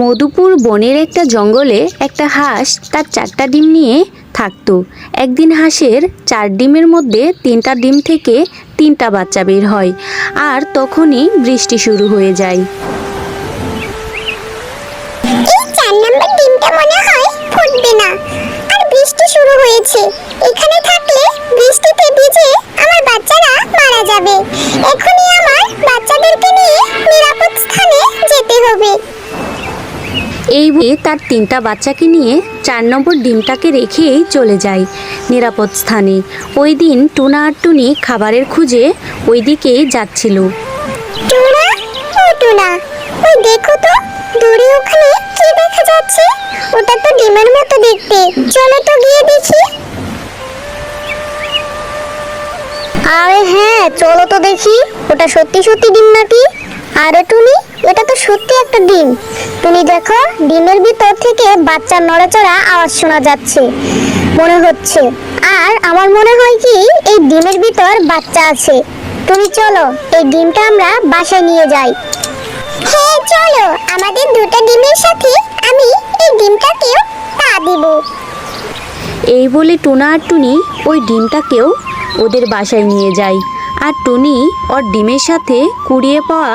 মধুপুর বনের একটা জঙ্গলে একটা হাঁস তার চারটা ডিম নিয়ে থাকতো। একদিন হাঁসের চার ডিমের মধ্যে তিনটা ডিম থেকে তিনটা বাচ্চা বের হয় আর তখনই বৃষ্টি শুরু হয়ে যায়। ডিমটা মনে হয় ফুটবে না। আর বৃষ্টি শুরু হয়েছে। এখানে থাকলে এই বলে তার তিনটা বাচ্চাকে নিয়ে চার নম্বর ডিমটাকে রেখেই চলে যায় নিরাপদ স্থানে। ওই দিন টুনা আর টুনি খাবারের খুঁজে ওই দিকেই যাচ্ছিল দেখো তো দূরে ওখানে কি দেখা যাচ্ছে? ওটা তো ডিমের মতো দেখতে। চলো তো গিয়ে দেখি। আরে হ্যাঁ চলো তো দেখি, ওটা সত্যি সত্যি ডিম নাকি? আরে টুনি এটা তো সত্যি একটা ডিম। তুমি দেখো, ডিমের ভিতর থেকে বাচ্চার নড়াচড়া আওয়াজ শোনা যাচ্ছে, মনে হচ্ছে। আর আমার মনে হয় কি, এই ডিমের ভিতর বাচ্চা আছে। তুমি চলো, এই ডিমটা আমরা বাসায় নিয়ে যাই। হ্যাঁ চলো। আমাদের দুটো ডিমের সাথে আমি এই ডিমটাকেও পা দিব। এই বলে টুনা আর টুনি ওই ডিমটাকেও ওদের বাসায় নিয়ে যায়। আর টুনি ওর ডিমের সাথে কুড়িয়ে পাওয়া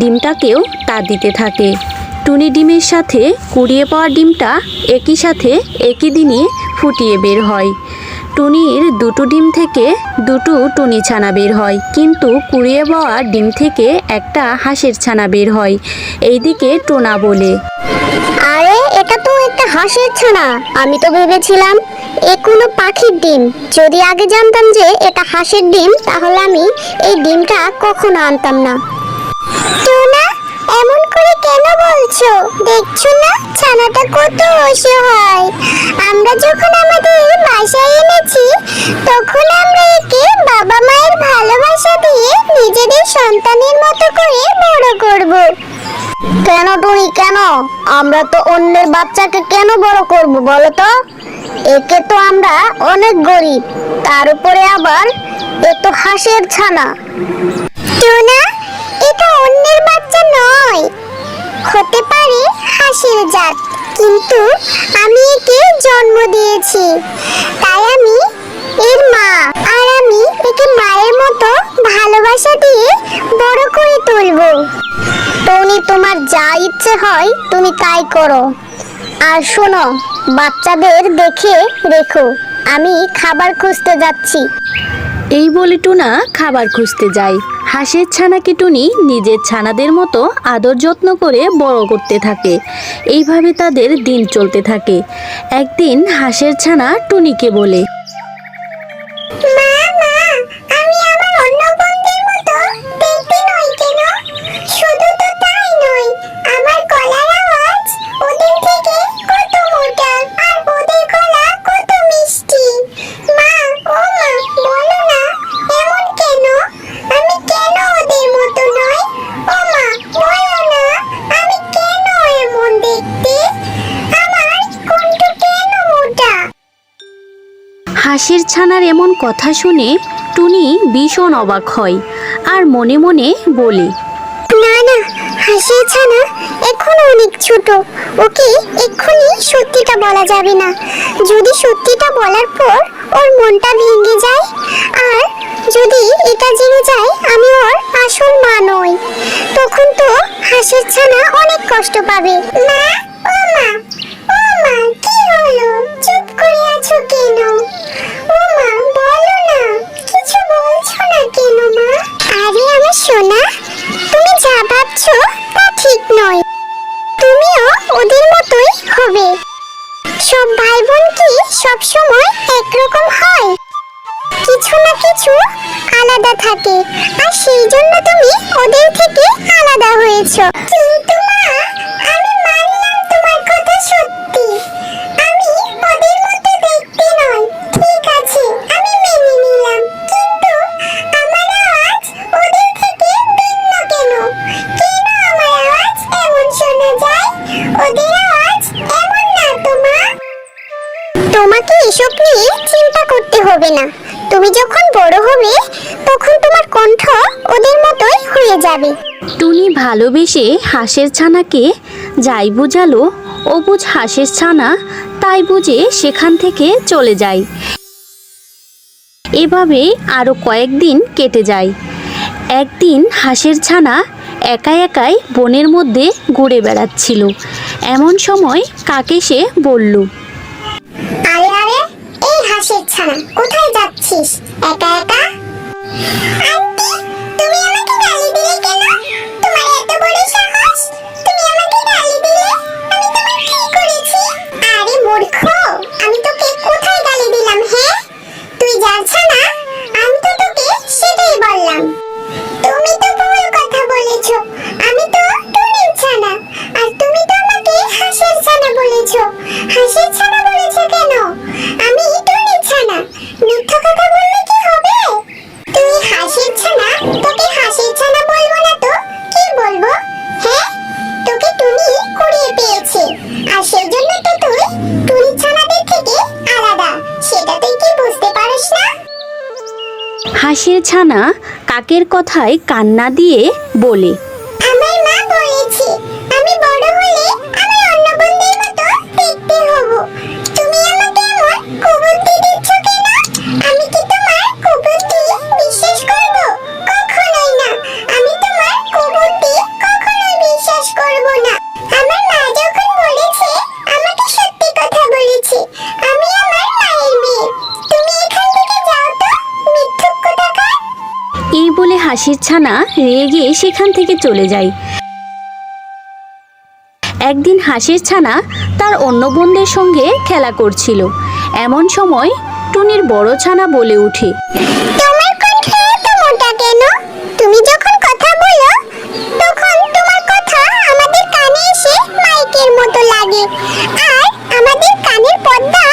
ডিমটাকেও তা দিতে থাকে। টুনি ডিমের সাথে কুড়িয়ে পাওয়া ডিমটা একই সাথে একই দিনই ফুটিয়ে বের হয়। টুনির দুটো ডিম থেকে দুটো টুনি ছানা বের হয়, কিন্তু কুড়িয়ে পাওয়া ডিম থেকে একটা হাঁসের ছানা বের হয়। এইদিকে টোনা বলে, আরে, এটা তো একটা হাঁসের ছানা। আমি তো ভেবেছিলাম এ কোনো পাখির ডিম। যদি আগে জানতাম যে এটা হাঁসের ডিম, তাহলে আমি এই ডিমটা কখনো আনতাম না। টোনা এমন করে কেন বলছো? দেখছ না ছানাটা কত অসহায় আমরা যখন আমাদের বাসায় এনেছি তখন আমরা একে বাবা মায়ের ভালোবাসা দিয়ে নিজেদের সন্তানের মতো করে বড় করব। কেন টুনি কেন? আমরা তো অন্যের বাচ্চাকে কেন বড় করব বলো তো? একে তো আমরা অনেক গরিব তার উপরে আবার এ তো হাঁসের ছানা। টুনা এটা বাচ্চা নয়। হতে পারে হাঁসের জাত, কিন্তু আমি একে জন্ম দিয়েছি। তাই আমি এর মা। আর আমি একে মায়ের মতো ভালোবাসা দিয়ে বড় করে তুলবো। টনি, তোমার যা ইচ্ছে হয়, তুমি তাই করো। আর শোনো, বাচ্চাদের দেখে রেখো। আমি খাবার খুঁজতে যাচ্ছি। এই বলে টুনা খাবার খুঁজতে যায়। হাঁসের ছানাকে টুনি নিজের ছানাদের মতো আদর যত্ন করে বড় করতে থাকে। এইভাবে তাদের দিন চলতে থাকে। একদিন হাঁসের ছানা টুনিকে বলে হাঁসের ছানার এমন কথা শুনে টুনি ভীষণ অবাক হয় আর মনে মনে বলে, না না হাসি ছানা এখন অনেক ছোট। ওকে এক্ষুনি সত্যিটা বলা যাবে না। যদি সত্যিটা বলার পর ওর মনটা ভেঙে যায়, আর যদি এটা জেনে যায়, আমি ওর আসল মা নই, তখন তো হাসির ছানা অনেক কষ্ট পাবে। মা ভাই বোন কি সব সময় একরকম হয়? কিছু না কিছু আলাদা থাকে। আর সেই জন্য তুমি ওদের থেকে আলাদা হয়েছো। কিন্তু মা হবে না। তুমি যখন বড় হবে, তখন তোমার কণ্ঠ ওদের মতোই হয়ে যাবে। টুনি ভালোবেসে হাঁসের ছানাকে যাই বুঝালো অবুজ হাঁসের ছানা তাই বুঝে সেখান থেকে চলে যায়। এভাবে আরও কয়েকদিন কেটে যায়। একদিন হাঁসের ছানা একা একাই বনের মধ্যে ঘুরে বেড়াচ্ছিল। এমন সময় কাকে সে বলল হাসির ছানা কোথায় যাচ্ছিস? একা একা? আন্টি তুমি আমাকে গালি দিলে কেন? হাঁসের ছানা কাকের কথায় কান্না দিয়ে বলে হাসির ছানা রেগে সেখান থেকে চলে যায়। একদিন হাসির ছানা তার অন্য বোনদের সঙ্গে খেলা করছিল। এমন সময় টুনির বড় ছানা বলে আর আমাদের কানের পর্দা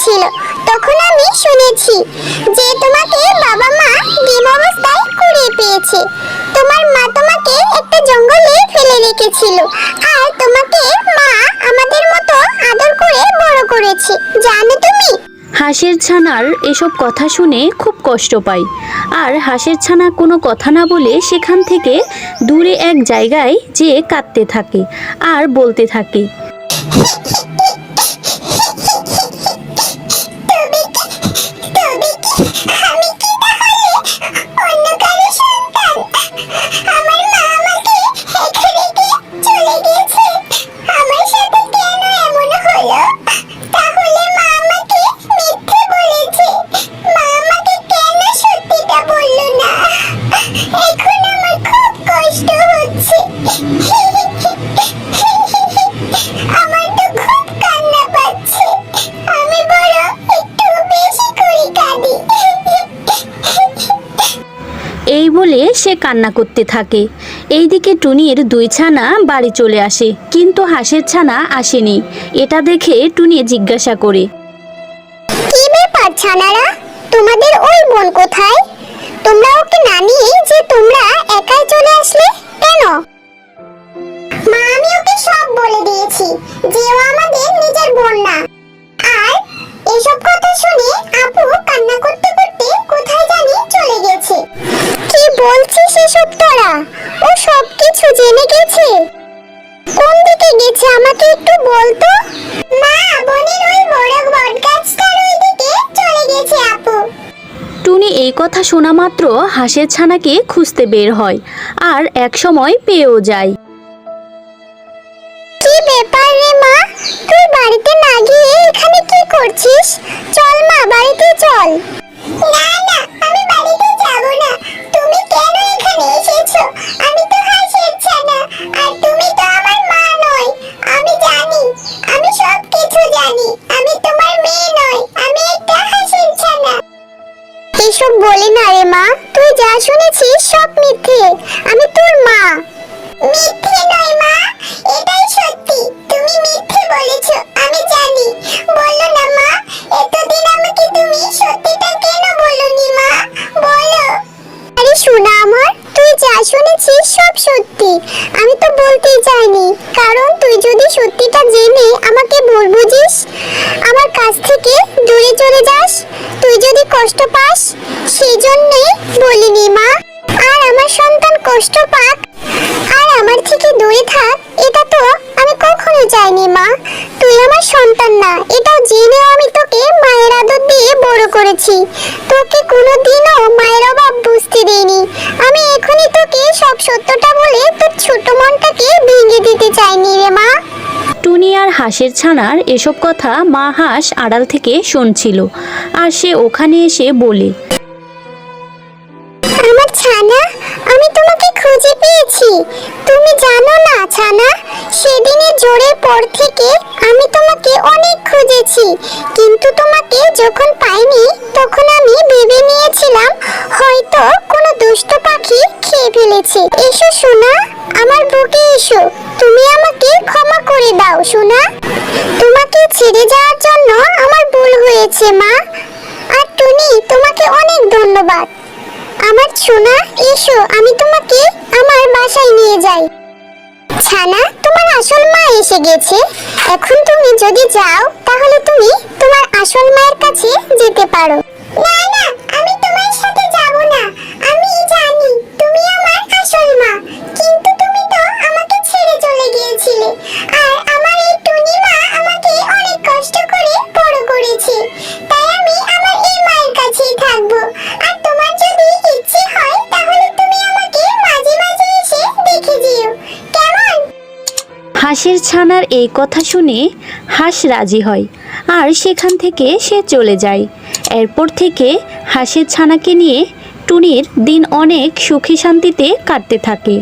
লেগেছিল তখন আমি শুনেছি যে তোমাকে বাবা মা ডিম অবস্থায় কুড়িয়ে পেয়েছে। তোমার মা তোমাকে একটা জঙ্গলে ফেলে রেখেছিল, আর তোমাকে মা আমাদের মতো আদর করে বড় করেছে। জানো তুমি? হাঁসের ছানার এসব কথা শুনে খুব কষ্ট পাই, আর হাঁসের ছানা কোনো কথা না বলে সেখান থেকে দূরে এক জায়গায় যেয়ে কাঁদতে থাকে আর বলতে থাকে। কান্না করতে থাকে। এইদিকে টুনির দুই ছানা বাড়ি চলে আসে, কিন্তু হাঁসের ছানা আসেনি। এটা দেখে টুনি জিজ্ঞাসা করে, কি ব্যাপার ছানারা? তোমাদের ওই বোন কোথায়? তোমরা ওকে না নিয়ে যে তোমরা একাই চলে আসলে কেন? মা, আমি ওকে সব বলে দিয়েছি যে ও আমাদের নিজের বোন না। আর এসব কথা শুনে আপু কান্না করতে করতে কোথায় জানি চলে গেছে। এসব ও সব কিছু জেনে গেছে। কোন দিকে গেছে আমাকে একটু বলতো? মা বনের ওই বড় বটগাছটার ওইদিকে চলে গেছে আপু। টুনি এই কথা শোনা মাত্র হাঁসের ছানাকে খুঁজতে বের হয় আর এক সময় পেয়েও যায়। কি ব্যাপার রে মা? তুই বাড়িতে না গিয়ে এখানে কি করছিস? চল মা বাড়িতে চল। দূরে চলে যাস। তুই যদি কষ্ট পাস সেই জন্যই বলিনি মা। আর আমার সন্তান কষ্ট পাক, আর আমার থেকে দূরে থাক, এটা তো আমি কখনো চাইনি মা। তুই আমার সন্তান না, এটাও জেনেও আমি তোকে মায়ের আদর দিয়ে বড় করেছি। তোকে কোনোদিনও মায়ের অভাব বুঝতে দেইনি। আমি এখনই তোকে সব সত্যটা বলে তোর ছোট মনটাকে ভেঙে দিতে চাইনি রে মা। টুনি আর হাঁসের ছানার এসব কথা মা হাঁস আড়াল থেকে শুনছিল। আর সে ওখানে এসে বলে, আমার ছানা, আমি তোমাকে খুঁজে পেয়েছি। তুমি জানো না ছানা, সেদিনের জোরের পর থেকে আমি তোমাকে অনেক খুঁজেছি। কিন্তু তোমাকে যখন পাইনি, তখন আমি ভেবে নিয়েছিলাম হয়তো দুষ্ট পাখি খেয়ে ফেলেছে। এসো সোনা, আমার বুকে এসো। তুমি আমাকে ক্ষমা করে দাও, সোনা। তোমাকে ছেড়ে যাওয়ার জন্য আমার ভুল হয়েছে, মা। আর টুনি, তোমাকে অনেক ধন্যবাদ। আমার সোনা, এসো, আমি তোমাকে আমার বাসায় নিয়ে যাই। ছানা, তোমার আসল মা এসে গেছে। এখন তুমি যদি যাও, তাহলে তুমি তোমার আসল মায়ের কাছে যেতে পারো। না না, আমি তোমার কিন্তু তুমি তো আমাকে ছেড়ে চলে গিয়েছিলে। আর আমার এই টুনি মা আমাকে অনেক কষ্ট করে বড় করেছে। তাই আমি আমার এই মায়ের কাছেই আর তোমার যদি ইচ্ছে হয়, তাহলে তুমি আমাকে মাঝে মাঝে এসে দেখে কেমন? হাঁসের ছানার এই কথা শুনে হাঁস রাজি হয়, আর সেখান থেকে সে চলে যায়। এরপর থেকে হাঁসের ছানাকে নিয়ে টুনির দিন অনেক সুখী শান্তিতে কাটতে থাকে।